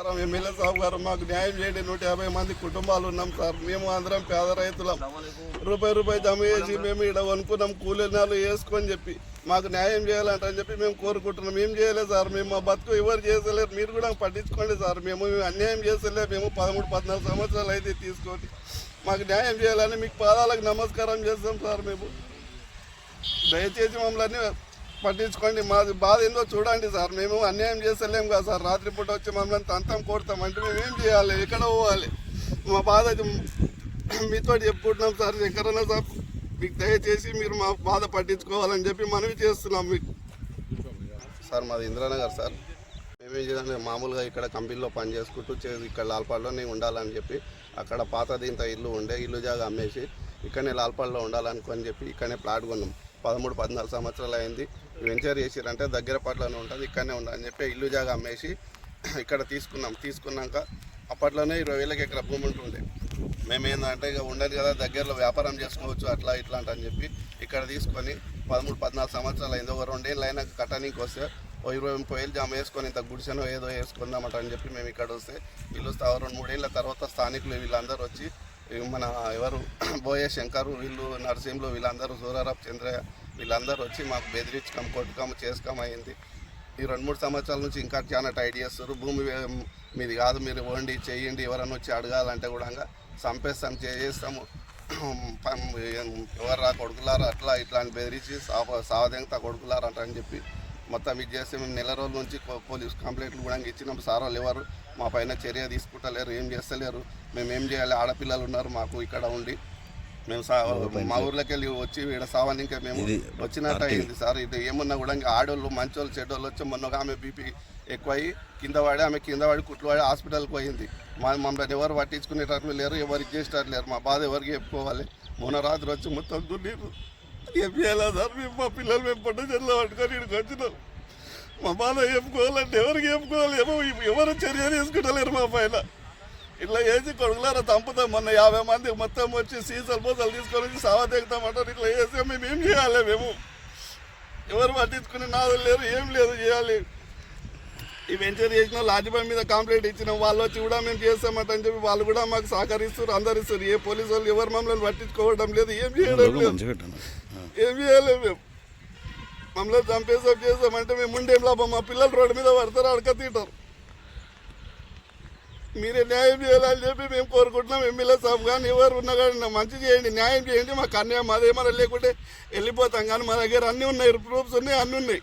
నమస్కారం. ఎమ్మెల్యే సాబు గారు మాకు న్యాయం చేయండి. నూట యాభై మంది కుటుంబాలు ఉన్నాం సార్. మేము అందరం పేద రైతులం. రూపాయి రూపాయి జమ చేసి మేము ఇక్కడ వనుకున్నాం కూలీనాలు వేసుకొని చెప్పి మాకు న్యాయం చేయాలంట అని చెప్పి మేము కోరుకుంటున్నాం. ఏం చేయలేదు సార్. మేము మా బతుకు ఎవరు చేసలేరు మీరు కూడా పట్టించుకోండి సార్. మేము అన్యాయం చేసలే మేము పదమూడు పద్నాలుగు సంవత్సరాలు అయితే తీసుకోండి మాకు న్యాయం చేయాలని మీకు పాదాలకు నమస్కారం చేస్తాం సార్ మేము. దయచేసి మమ్మల్ని పట్టించుకోండి. మాది బాధ ఏందో చూడండి సార్. మేము అన్యాయం చేస్తలేం కదా సార్. రాత్రిపూట వచ్చి మమ్మల్ని తంతం కొడతాం. అంటే మేము ఏం చేయాలి? ఎక్కడ పోవాలి? మా బాధ మీతో చెప్పుకుంటున్నాం సార్. ఎక్కడన్నా సార్ మీకు దయచేసి మీరు మా బాధ పట్టించుకోవాలని చెప్పి మనవి చేస్తున్నాం మీకు. సార్ మాది ఇంద్రానగర్ సార్. మేమేం చేయాలంటే మామూలుగా ఇక్కడ కంపెనీలో పని చేసుకుంటూ చే- ఇక్కడ లాల్పాడులోనే ఉండాలని చెప్పి అక్కడ పాతది ఇంత ఇల్లు ఉండే ఇల్లు జాగా అమ్మేసి ఇక్కడనే లాల్పాడులో ఉండాలనుకొని చెప్పి ఇక్కడనే ప్లాట్ కొన్నాం. పదమూడు పద్నాలుగు సంవత్సరాలు అయింది. వెంచర్ చేసిరంటే దగ్గర పట్లనే ఉంటుంది ఇక్కడనే ఉండాలని చెప్పి ఇల్లు జాగా అమ్మేసి ఇక్కడ తీసుకున్నాం. తీసుకున్నాక అప్పట్లోనే ఇరవై వేలకి ఇక్కడ భూమి ఉంటుండే. మేము ఏంటంటే ఇక ఉండదు కదా దగ్గరలో వ్యాపారం చేసుకోవచ్చు అట్లా ఇట్లా అని చెప్పి ఇక్కడ తీసుకొని పదమూడు పద్నాలుగు సంవత్సరాలు అయింది. ఒక రెండేళ్ళు అయినాక కట్టడానికి వస్తే ఓ ఇరవై ముప్పై వేలు జామ వేసుకొని ఇంత గుడిసెనో ఏదో వేసుకుందామట అని చెప్పి మేము ఇక్కడ వస్తే వీళ్ళు స్థా- రెండు మూడేళ్ళ తర్వాత స్థానికులు వీళ్ళందరూ వచ్చి మన ఎవరు బోయే శంకరు వీళ్ళు నరసింహులు వీళ్ళందరూ సూరారావు చంద్రయ్య వీళ్ళందరూ వచ్చి మాకు బెదిరించకం కొట్టుకం చేసుకోం అయింది. ఈ రెండు మూడు సంవత్సరాల నుంచి ఇంకా చాలా టైట్ చేస్తారు భూమి మీది కాదు మీరు వండి చేయండి ఎవరైనా వచ్చి అడగాలంటే కూడా చంపేస్తాం చేస్తాము పం- ఎవరు రా కొడుకులారా అట్లా ఇట్లా అని బెదిరించి సావ సావదెంగతా అంట అని చెప్పి మొత్తం ఇది చేస్తే మేము నెల రోజుల నుంచి పోలీస్ కంప్లైంట్లు కూడా ఇచ్చినాం. సార్ వాళ్ళు ఎవరు? మా పైన చర్య తీసుకుంటలేరు ఏం చేస్తలేరు? మేము ఏం చేయాలి? ఆడపిల్లలు ఉన్నారు మాకు ఇక్కడ ఉండి మేము సా మా ఊర్లోకి వెళ్ళి వచ్చి ఇక్కడ సావాన్ని ఇంకా మేము వచ్చినట్టు అయింది సార్. ఇది ఏమున్నా కూడా ఇంకా ఆడోళ్ళు మంచోళ్ళు చెడ్డోళ్ళు వచ్చి మొన్న ఒక ఆమె బీపీ ఎక్కువ అయ్యి కింద పడి ఆమె కింద పడి కుట్లు పడి హాస్పిటల్కి పోయింది. మా మమ్మల్ని ఎవరు పట్టించుకునేటట్లు లేరు ఎవరు ఇచ్చేటట్లు లేరు. మా బాధ ఎవరికి చెప్పుకోవాలి? మొన్న రాత్రి వచ్చి మొత్తం దున్నీరు ఏం చేయాలి సార్? మేము మా పిల్లలు మేము పొట్ట చెట్లు పట్టుకొని ఇక్కడికి వచ్చినాం. మా బాధ చెప్పుకోవాలంటే ఎవరికి చెప్పుకోవాలి? ఏమో ఎవరు చర్య తీసుకుంటలేరు మా పైన. ఇట్లా వేసి కొడుకులారా చంపుతాం మొన్న యాభై మంది మొత్తం వచ్చి సీసాలు పూసలు తీసుకొని వచ్చి సావా దిగుతామంటారు ఇట్లా చేస్తే మేము ఏం చేయాలి మేము? ఎవరు పట్టించుకుని నాదులు లేరు ఏం లేదు చేయాలి. ఈ వెంచర్ చేసిన లాడ్జిపై మీద కంప్లైంట్ ఇచ్చిన వాళ్ళు వచ్చి కూడా మేము చేస్తామట అని చెప్పి వాళ్ళు కూడా మాకు సహకరిస్తారు అందరు ఇస్తారు ఏ పోలీసు వాళ్ళు ఎవరు మమ్మల్ని పట్టించుకోవడం లేదు ఏం చేయడం లేదు. ఏం చేయాలి మేము? మమ్మల్ని చంపేసాం చేసామంటే మేము ఉండేం లాభం? మా పిల్లలు రోడ్డు మీద పడతారు అడక తింటారు మీరే న్యాయం చేయాలని చెప్పి మేము కోరుకుంటున్నాం. ఎమ్మెల్యే సాబ్ కానీ ఎవరు ఉన్నా కానీ మంచి చేయండి న్యాయం చేయండి. మాకు అన్యాయం మాదేమన్నా లేకుంటే వెళ్ళిపోతాం. కానీ మా దగ్గర అన్నీ ఉన్నాయి ప్రూఫ్స్ ఉన్నాయి అన్నీ ఉన్నాయి.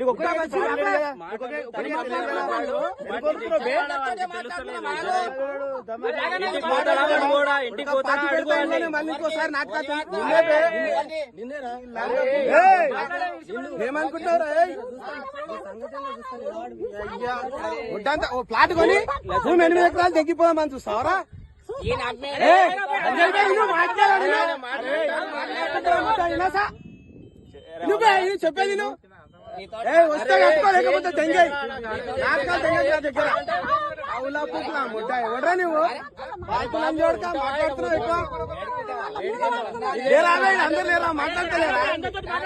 నీకు ఒకే- ఒక్కడికే తెలియదు కదా. ఎందుకు వదులుతున్నావు బే? ఒక పార్టీ పెడతానే మళ్ళీ ఇంకోసారి నాటకాలు ఓ ప్లాట్ కొని భూమి ఎనిమిది ఎకరాలు తగ్గిపోదామని చూస్తావరా ఇను చెప్పేది ఇను. వస్తే కట్టుకో, లేకపోతే తెంగేయ్. నాటకాలు తెంగేయ్ నా దగ్గర. అవులా పుక్కులా ముడ్డ, ఎవడ్రా నువ్వు పార్కులం చూడక మాట్లాడుతున్నావు ఎక్కువ లేరా అందరు లేరా మాట్లాడతలేరా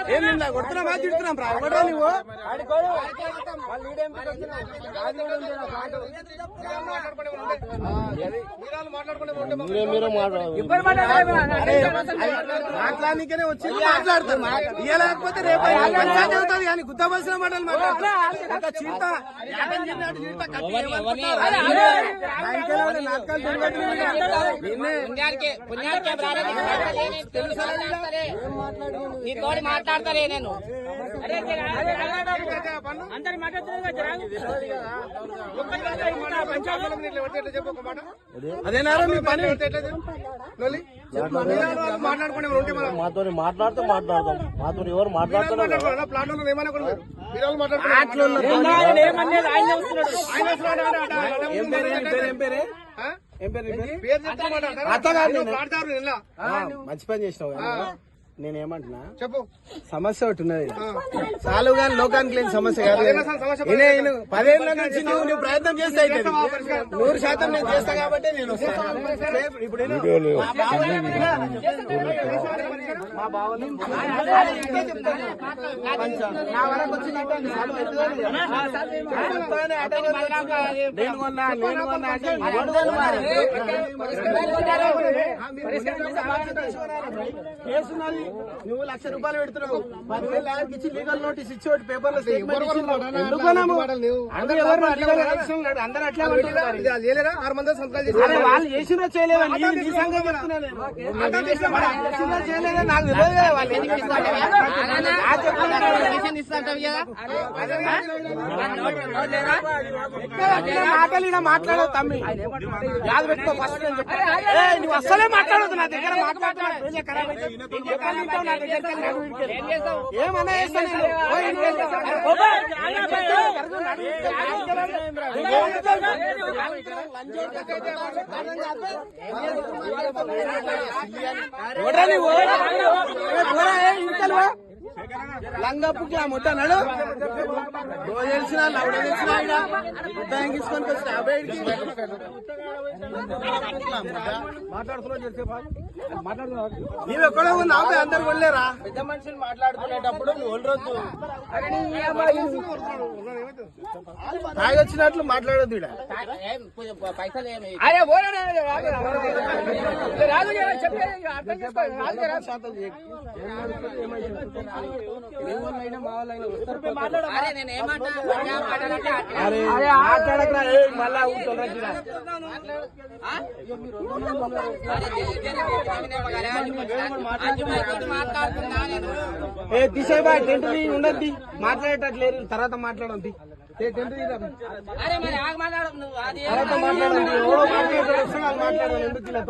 ఏం నిన్న కొడుతున్నావా తిడుతున్నాం రా ఎవడ్రా నువ్వు మాట్లాడనికనే వచ్చి రేపు పంచాయతీ అవుతుంది కానీ గుద్దవలసిన మాటలు చీత కట్టి ఏమనుకుంటున్నారా? నాయకులు ఎవరు? నాటకాలు తిరగట్లేదు. నిన్నే పుణ్యానికి పుణ్యానికి ఏం రాలేదు. నీ తోడి మాట్లాడతారే నేను అందరు అదేనారా మీ పని లొల్లి? చెప్పు, మీలాంటి వాళ్ళు మాట్లాడుకునే వాళ్ళు ఉంటే మనం మాతో మాట్లాడితే మాట్లాడదాం మాతో ఎవరు మాట్లాడుతున్నారు మాట్లాడుకోవాలా? ప్లాట్ వాళ్ళు మంచి పని చేసినావు. నేనేమంటున్నా చెప్పు సమస్య ఒకటి ఉన్నది చాలు కానీ లోకానికి లేని సమస్య కాదు ఈయన పదేళ్ళ నుంచి నువ్వు నువ్వు ప్రయత్నం చేస్తే. నూరు శాతం నేను చేస్తా కాబట్టి నేను ఇప్పుడు ఈయన- మా బావలే ఈయన. మా బావలే ఇదే చెప్తాను. నా వరకు వచ్చి నీకు అది సాల్వ్ అవుతుందని చెప్తానే అటే వచ్చి నేను కొన్నా నేను కొన్నా అంటే ఎవడు మరి? కేసున్నది నువ్వు లక్ష రూపాయలు పెడుతున్నావు పదివేలు లాయర్కి ఇచ్చి లీగల్ నోటీస్ ఇచ్చి ఒకటి పేపర్లో? అందరూ అట్లా? ఆరు మంది వాళ్ళు చేసినా చేయలేదా నీ నీ సంగతి చెప్తున్నా నేను. మరి చేసినా చేయలేదా నాకు తెలియదు కదా వాళ్ళు ఎందుకు ఇస్తారు? ఆ చెప్తున్నా. ఇక్కడ మాటలు ఇలా మాట్లాడవు తమ్మి యాద పెట్టుకో ఫస్ట్ నువ్వు అస్సలే మాట్లాడదు నా దగ్గర మాట్లాడుతున్నా రోజే ఖరాబ్ అయితే. నేను చెప్పాను నీతో నా దగ్గరికి వెళ్ళి నడువు ఇడికెళ్ళి. ఏమన్నా చేస్తా నేను ఓ ఇంటికి వెళ్తా. ఓ బా, నేను చెప్తాను, జరుగు, నడువు ఇడికెళ్ళి. నువ్వేం చెప్తావు? ఎవడ్రా నువ్వు? ఏ, పోరా, ఏ, ఇడికెళ్ళు పో. లంగప్పుకి ఆ ముద్ద నడు ఓ తెలిసిన లవడ తెలిసిన ఆయన ముద్ద తీసుకొని వచ్చిన. నీవు ఎక్కడో ఆపే అందరు వెళ్ళారా పెద్ద మనుషులు మాట్లాడుకునేటప్పుడు నువ్వు తాగి వచ్చినట్లు మాట్లాడొద్దు పైసలు అరే అర్థం చేసుకో ఏ, తీసే బాయ్ టెంట్ ఉండద్ది మాట్లాడేటట్లేరు తర్వాత మాట్లాడండి టెంట్ తీరా. అరే మరి ఆగ మాట్లాడు నువ్వు. అది తర్వాత మాట్లాడండి ఎవడో మాట్లాడతాడు వస్తున్నాడు మాట్లాడాలి ఎందుకు ఇలా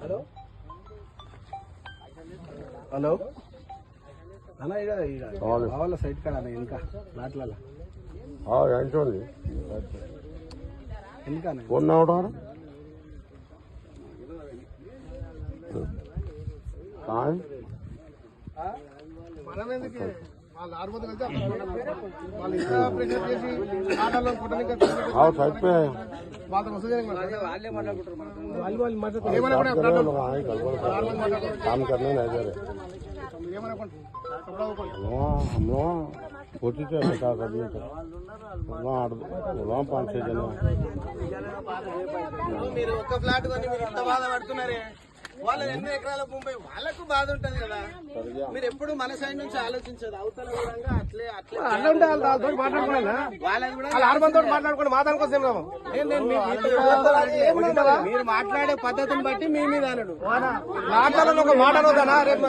ఇక. హలో? అన్న ఇక వాళ్ళ సైట్ కాడ అన్న వెనుక మాట్లాడాల ఎంచోండి వెనుక అన్న. ఉన్నాడు మనం ఎందుకు? వాళ్ళు ఆరు మంది కలిసి అక్కడ ఉన్నారు. వాళ్ళు ఇంకా ప్రెషర్ చేసి ఆటల్లో కొట్టడానికి సైడ్ వాళ్ళతో వస్తుంది వాళ్ళు వాళ్ళు మాట్లాడుతున్నారు ఏమన్నా కూడా काम करने नहीं दे रहे మీరు ఏమనుకుంటారు చదవకుండా वहाँ हम लोग कोची से बता करने का वहाँ आठ वहाँ पाँच छः जने మీరు ఒక్క ఫ్లాట్ కొని మీరు ఇంత బాధపడుతున్నారే వాళ్ళ ఎన్ని ఎకరాల భూమి. వాళ్ళకు బాధ ఉంటది కదా. మీరు ఎప్పుడు మన సైడ్ నుంచి ఆలోచించదు. అవతల విధంగా అట్లే అట్లే అట్లా ఉంటే వాళ్ళ వాళ్ళతో మాట్లాడుకున్నా వాళ్ళని కూడా వాళ్ళ ఆరు మందితో మాట్లాడుకుని మా దానికోసం ఏం లాభం? నేను- నేను మీ- మీతో మాట్లాడాలి. మీరు మాట్లాడే పద్ధతిని బట్టి మీ మీద అనడు ఒక మాట అనొద్దనా? రేపు.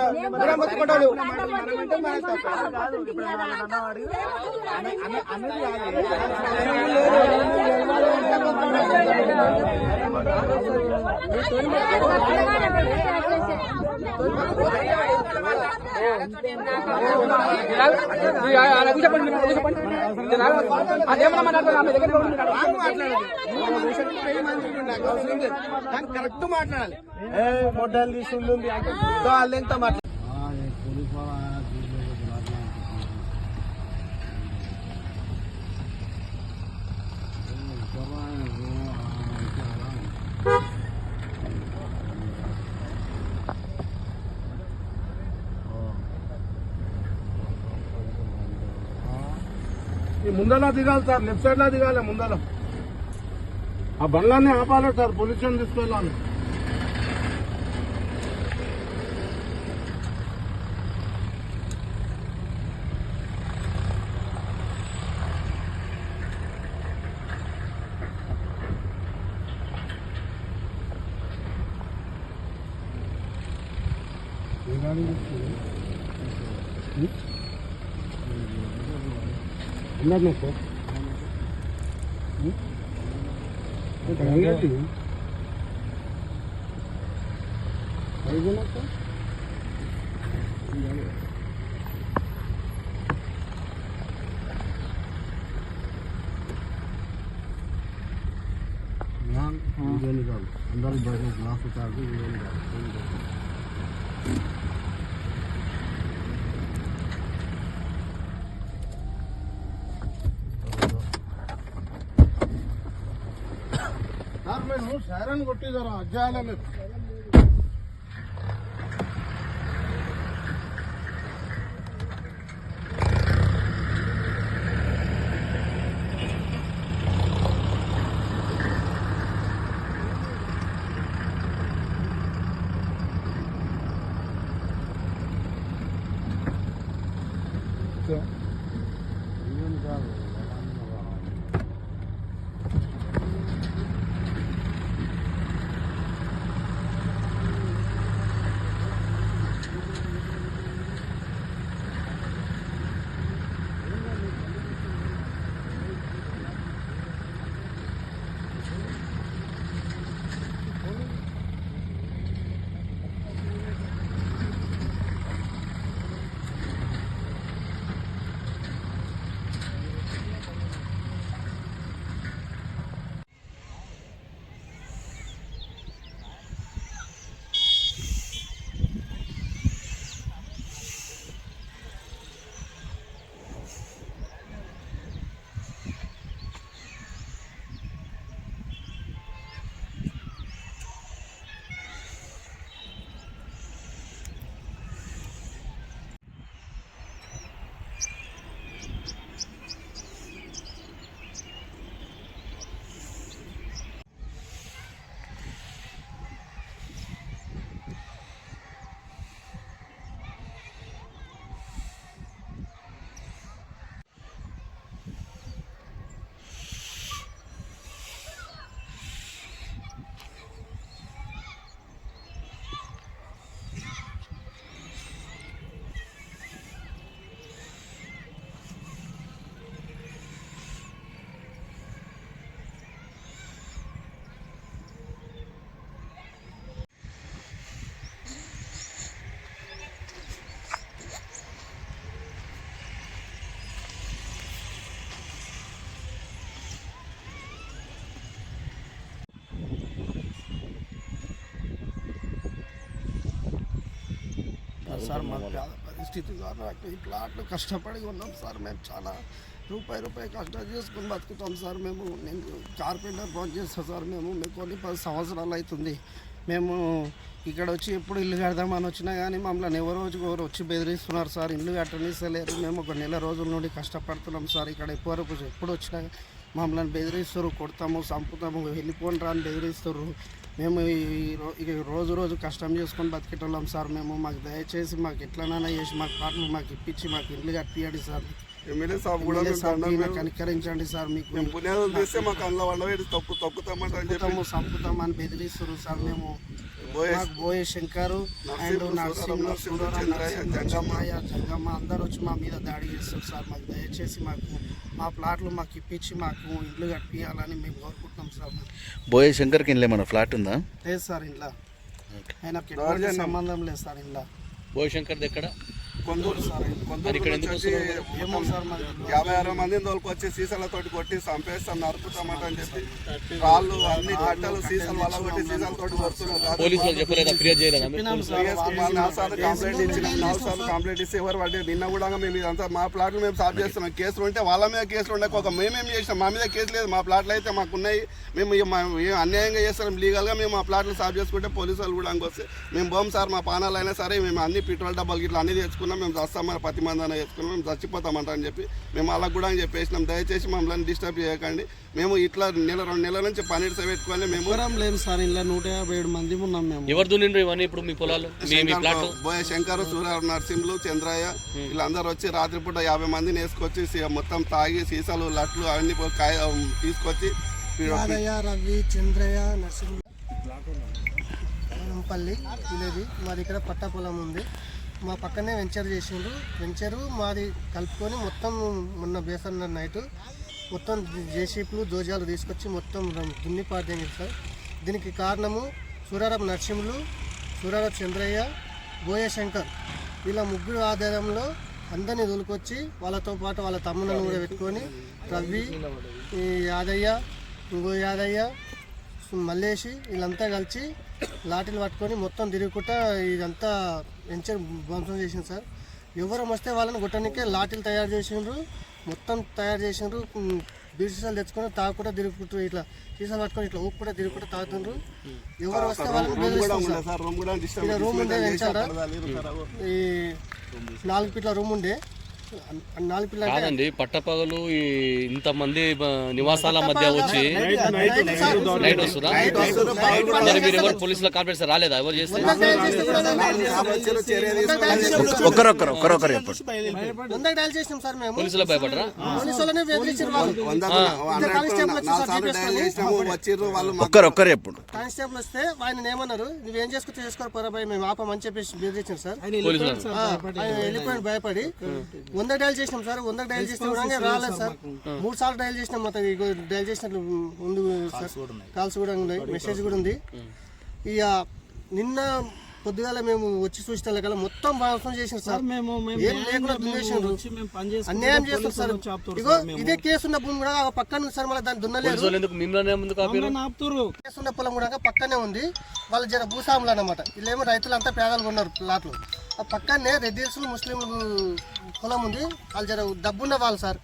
అదేమన్నా ఆమె మాట్లాడాలి కరెక్ట్ మాట్లాడాలి. ఏ తీసుకుంటుంది వాళ్ళు ఎంత మాట్లాడాలి? ఈ ముందర దిగాలి సార్ లెఫ్ట్ సైడ్లో దిగాలి ముందర. ఆ బండ్లన్నీ ఆపాలి సార్ పొల్యూషన్ తీసుకెళ్ళాలి. ఉన్నది సార్ ఏంటి అయిపోయినా సార్ ఇదేమి కాదు అందరూ బయట గ్లాసు తాగి ఇదేమి కాదు ఏమి కాదు. సార్ మేము సైరన్ కొట్టి సార్ మా పేద పరిస్థితి సార్. నాకు ఇట్లా అట్లా కష్టపడి ఉన్నాం సార్ మేము చాలా. రూపాయి రూపాయి కష్టం చేసుకుని బతుకుతాం సార్ మేము. నేను కార్పెంటర్ పని చేస్తాం సార్ మేము. మీకు కొన్ని పది సంవత్సరాలు అవుతుంది. మేము ఇక్కడ వచ్చి ఎప్పుడు ఇల్లు కడదామని వచ్చినా కానీ మమ్మల్ని ఎవరో రోజు ఎవరు వచ్చి బెదిరిస్తున్నారు సార్. ఇల్లు కట్టనిస్తలేరు. మేము ఒక నెల రోజుల నుండి కష్టపడుతున్నాం సార్. ఇక్కడ ఎప్పుడు ఎప్పుడు వచ్చినా మమ్మల్ని బెదిరిస్తారు కొడతాము చంపుతాము వెళ్ళిపోండి రాని బెదిరిస్తారు. మేము ఈ రోజు రోజు కష్టం చేసుకొని బతికేటోళ్ళం సార్. మేము మాకు దయచేసి మాకు ఎట్లనైనా చేసి మాకు పాటలు మాకు ఇప్పించి మాకు ఇల్లు కట్టియండి సార్. ఎమ్మెల్యే సాబ్ కూడా. కనికరించండి సార్ మీకు మేము పుణ్యాలు తీస్తే మాకు అందులో వండవేది తొక్కు తొక్కుతామంట అని చెప్పి చంపుతాము చంపుతామని బెదిరిస్తారు సార్ మేము. బోయే బోయే శంకరు అండ్ నరసింహ జంగమ్మయ్య జంగమ్మ అందరూ వచ్చి మా మీద దాడి చేస్తారు సార్. మాకు దయచేసి మాకు మా ప్లాట్లు మాకు ఇప్పించి మాకు ఇల్లు కట్టియాలని మేము కోరుకుంటున్నాం సార్. బోయే శంకర్కి ఇంట్లో ఏమన్నా ఫ్లాట్ ఉందా? లేదు సార్ ఇంట్లో ఆయనకి ఎటువంటి సంబంధం లేదు సార్ ఇంట్లో భోశంకర్ ఎక్కడ? కొందరు వచ్చి యాభై అరవై మందిని తోలుకొచ్చి సీసాలతోటి కొట్టి చంపేస్తాం నరుకుతామంట అని చెప్పి. రాళ్ళు అన్ని కట్టలు సీసాలు వల్ల కొట్టి సీసాలతోటి కొడుతున్నారు పోలీసు వాళ్ళు చెప్పలేదా? ఫిర్యాదు చేయలేదా మీరు? నాలుగు సార్లు కంప్లైంట్ ఇచ్చినాం నాలుగు సార్లు కంప్లైంట్ ఇస్తే ఎవరు పడ్డారు నిన్న కూడా మేము ఇదంతా మా ప్లాట్లు మేము సాల్వ్ చేస్తున్నాం. కేసులు ఉంటే వాళ్ళ మీద కేసులు ఉండే ఒక మేమేం చేసినాం? మా మీద కేసు లేదు. మా ప్లాట్లు అయితే మాకు ఉన్నాయి మేము అన్యాయంగా చేస్తున్నాం. లీగల్గా మేము మా ప్లాట్లు సాల్వ్ చేసుకుంటే పోలీసు వాళ్ళు కూడా వస్తే మేము పోం సార్ మా పానాలు అయినా సరే మేము అన్ని పెట్రోల్ డబ్బాలు గిట్లా అన్ని తెచ్చుకున్నాం. మేము చస్తామని పది మంది అయినా తెచ్చుకున్నాం మేము చచ్చిపోతామంట అని చెప్పి మేము అలా కూడా చెప్పేసినాం దయచేసి మమ్మల్ని డిస్టర్బ్ చేయకండి. మేము ఇట్లా నెల రెండు నెలల నుంచి పన్నెండు పెట్టుకొని మేము ఎవరం లేము సార్ ఇంట్లో నూట యాభై ఏడు మంది ఉన్నాం మేము. ఎవరు దున్నిండ్రు ఇవన్నీ ఇప్పుడు మీ పొలాలు? మీ మీ ప్లాట్? బోయ శంకర్ సూర్య నరసింహులు చంద్రయ్య వీళ్ళందరూ వచ్చి రాత్రిపూట యాభై మందిని వేసుకొచ్చి సీ- మొత్తం తాగి సీసాలు లట్లు అవన్నీ పో- కాయ తీసుకొచ్చి యాదయ్య రవి చంద్రయ్య నరసింహ పల్లి విలేజ్ మాది ఇక్కడ పట్టా పొలం ఉంది. మా పక్కనే వెంచర్ చేసిండ్రు. వెంచరు మాది కలుపుకొని మొత్తం మొన్న బేసన్న నైట్ మొత్తం జేసీపులు దోజాలు తీసుకొచ్చి మొత్తం దున్ని పాడేయండి సార్. దీనికి కారణము సూరారపు నరసింహులు సూరారపు చంద్రయ్య బోయ శంకర్. ముగ్గురు ఆధారంలో అందరినీ దొలుకొచ్చి వాళ్ళతో పాటు వాళ్ళ తమ్ములను కూడా పెట్టుకొని రవి యాదయ్య ఇంకో యాదయ్య మల్లేషి వీళ్ళంతా కలిసి లాఠీలు పట్టుకొని మొత్తం తిరుగుకుంటా ఇదంతా వెంచర్ ధ్వంసం చేసింది సార్. ఎవరు వస్తే వాళ్ళని కొట్టడానికే లాఠీలు తయారు చేసిండ్రు. మొత్తం తయారు చేసిండ్రు. బీర్ సీసాలు తెచ్చుకొని తాగుకుంటా తిరుగుకుంటూ ఇట్లా సీసాలు పట్టుకొని ఇట్లా ఊపుకుంటా తిరుగుకుంటా తాగుతుండ్రు. ఎవరు వస్తే వాళ్ళని రూమ్ కూడా ఉండే కూడా ఈ నాలుగు ఫీట్ల రూమ్ ఉండే. కాదండి పట్టపగలు ఈ ఇంతమంది బ- నివాసాల మధ్య వచ్చి నైట్ వస్తురా. మరి మీరు ఎవరు పోలీసుల కాన్ఫరెన్స్ రాలేదా? ఎవరు చేస్తే? ఒక్కరొక్కరు ఒక్కరొక్కరు చెప్పండి. వందకి డయల్ చేసినాం సార్ మేము. పోలీసులు భయపడరా? వాళ్ళు. వంద కానిస్టేబుల్ వస్తే ఆయన ఏమన్నారు? నువ్వేం చేసుకుంటే చేసుకోరు పరాబాయ్ మేము ఆపమని చెప్పేసి బెదిరించారు సార్. పోలీసులు భయపడి. వంద డయల్ చేసినాం సార్ వంద డయల్ చేస్తే కూడా రాలేదు సార్ మూడు సార్లు డయల్ చేసినాం మొత్తం డయల్ చేసినట్లు ఉంది సార్ కాల్స్ కూడా ఉన్నాయి మెసేజ్ కూడా ఉంది. ఇక నిన్న పొద్దుగాల మేము వచ్చి చూసిన కల్లా మొత్తం భాగం చేసిన సార్. మేము ఏం లేకుండా దున్నేసిండ్రు. మేము పని అన్యాయం చేస్తారు సార్. ఇగో ఇదే కేసు ఉన్న భూమి కూడా పక్కన ఉంది సార్ మళ్ళీ దాన్ని దున్నలేదు ఆపుతురు. కేసు ఉన్న పొలం కూడా పక్కనే ఉంది. వాళ్ళు జర భూస్వాములు అనమాట వీళ్ళేమో రైతులంతా పేదలుగా ఉన్నారు ప్లాట్లు. ఆ పక్కనే రెడ్డిల్స్ ముస్లింలు పొలం ఉంది. వాళ్ళు జర డబ్బున్న వాళ్ళు సార్.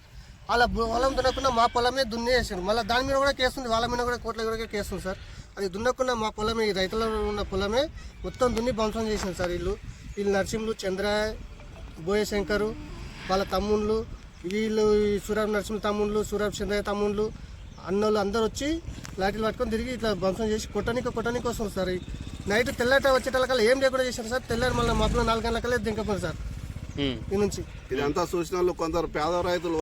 వాళ్ళ పొలం దున్నకుండా మా పొలమే దున్నేసారు మళ్ళీ దాని మీద కూడా కేసు ఉంది. వాళ్ళ మీద కూడా కోట్ల కూడా కేసు ఉంది సార్. అది దున్నకుండా మా పొలమే ఈ రైతుల ఉన్న పొలమే మొత్తం దున్ని ధ్వంసం చేసింది సార్ వీళ్ళు. వీళ్ళు నరసింహులు చంద్ర బోయశంకరు వాళ్ళ తమ్ముళ్ళు వీళ్ళు ఈ సూరభ్ నరసింహ తమ్ముళ్ళు సూరభ్ చంద్రయ్య తమ్ముళ్ళు అన్నోళ్ళు అందరూ వచ్చి లాఠీలు పట్టుకొని తిరిగి ఇట్లా ధ్వంసం చేసి కొట్టనికి కొట్టనికి వస్తుంది సార్. నైట్ తెల్లట వచ్చేటల్లకల్లా ఏం లేకుండా చేశారు సార్? తెల్లారి మళ్ళీ మబ్బులో నాలుగు గంటలకల్లా దింకపోయింది సార్. ఈ నుంచి. ఇదంతా చూసిన వాళ్ళు కొందరు పేద రైతులు